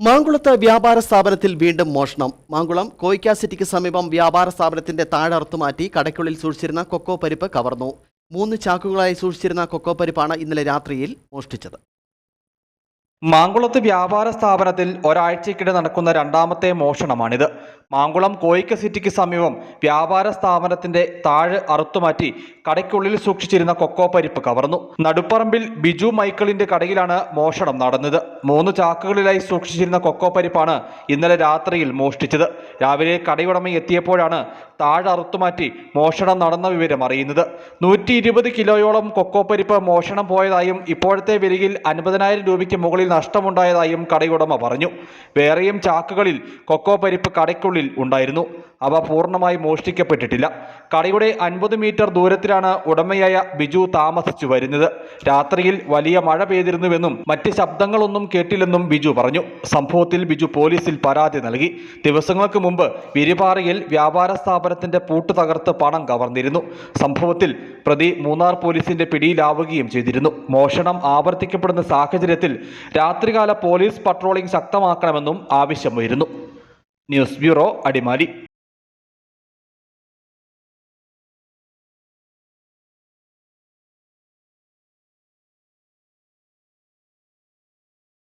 മാങ്കുളത്ത് വ്യാപാര സ്ഥാപനത്തിൽ വീണ്ടും മോഷണം. മാങ്കുളം കോയിക്ക സിറ്റിക്ക് സമീപം വ്യാപാര സ്ഥാപനത്തിന്റെ താഴർത്തു മാറ്റി കടയ്ക്കുള്ളിൽ സൂക്ഷിച്ചിരുന്ന കൊക്കോ പരിപ്പ് കവർന്നു. മൂന്ന് ചാക്കുകളായി സൂക്ഷിച്ചിരുന്ന കൊക്കോ പരിപ്പാണ് ഇന്നലെ രാത്രിയിൽ മോഷ്ടിച്ചത്. മാങ്കുളത്ത് വ്യാപാര സ്ഥാപനത്തിൽ ഒരാഴ്ചക്കിടെ നടക്കുന്ന രണ്ടാമത്തെ മോഷണമാണിത്. മാങ്കുളം കോയിക്ക സിറ്റിക്ക് സമീപം വ്യാപാര സ്ഥാപനത്തിന്റെ താഴെ അറുത്തുമാറ്റി കടയ്ക്കുള്ളിൽ സൂക്ഷിച്ചിരുന്ന കൊക്കോ പരിപ്പ് കവർന്നു. നടുപ്പറമ്പിൽ ബിജു മൈക്കിളിന്റെ കടയിലാണ് മോഷണം നടന്നത്. മൂന്ന് ചാക്കുകളിലായി സൂക്ഷിച്ചിരുന്ന കൊക്കോ പരിപ്പാണ് ഇന്നലെ രാത്രിയിൽ മോഷ്ടിച്ചത്. രാവിലെ കടയുടമ എത്തിയപ്പോഴാണ് താഴെ അറുത്തുമാറ്റി മോഷണം നടന്ന വിവരം അറിയുന്നത്. നൂറ്റി ഇരുപത് കിലോയോളം കൊക്കോ പരിപ്പ് മോഷണം പോയതായും ഇപ്പോഴത്തെ വിലയിൽ അൻപതിനായിരം രൂപയ്ക്ക് മുകളിൽ നഷ്ടമുണ്ടായതായും കടയുടമ പറഞ്ഞു. വേറെയും ചാക്കുകളിൽ കൊക്കോ പരിപ്പ് കടയ്ക്കുള്ളിൽ ഉണ്ടായിരുന്നു. അവ പൂർണമായി മോഷ്ടിക്കപ്പെട്ടിട്ടില്ല. കടയുടെ അൻപത് മീറ്റർ ദൂരത്തിലാണ് ഉടമയായ ബിജു താമസിച്ചു വരുന്നത്. രാത്രിയിൽ വലിയ മഴ പെയ്തിരുന്നുവെന്നും മറ്റ് ശബ്ദങ്ങളൊന്നും കേട്ടില്ലെന്നും ബിജു പറഞ്ഞു. സംഭവത്തിൽ ബിജു പോലീസിൽ പരാതി നൽകി. ദിവസങ്ങൾക്ക് മുമ്പ് വിരിപാറയിൽ വ്യാപാര സ്ഥാപനത്തിന്റെ പൂട്ട് തകർത്ത് പണം കവർന്നിരുന്നു. സംഭവത്തിൽ പ്രതി മൂന്നാർ പോലീസിന്റെ പിടിയിലാവുകയും ചെയ്തിരുന്നു. മോഷണം ആവർത്തിക്കപ്പെടുന്ന സാഹചര്യത്തിൽ രാത്രികാല പോലീസ് പട്രോളിംഗ് ശക്തമാക്കണമെന്നും ആവശ്യം വരുന്നു ന്യൂസ് ബ്യൂറോ അടിമാലി.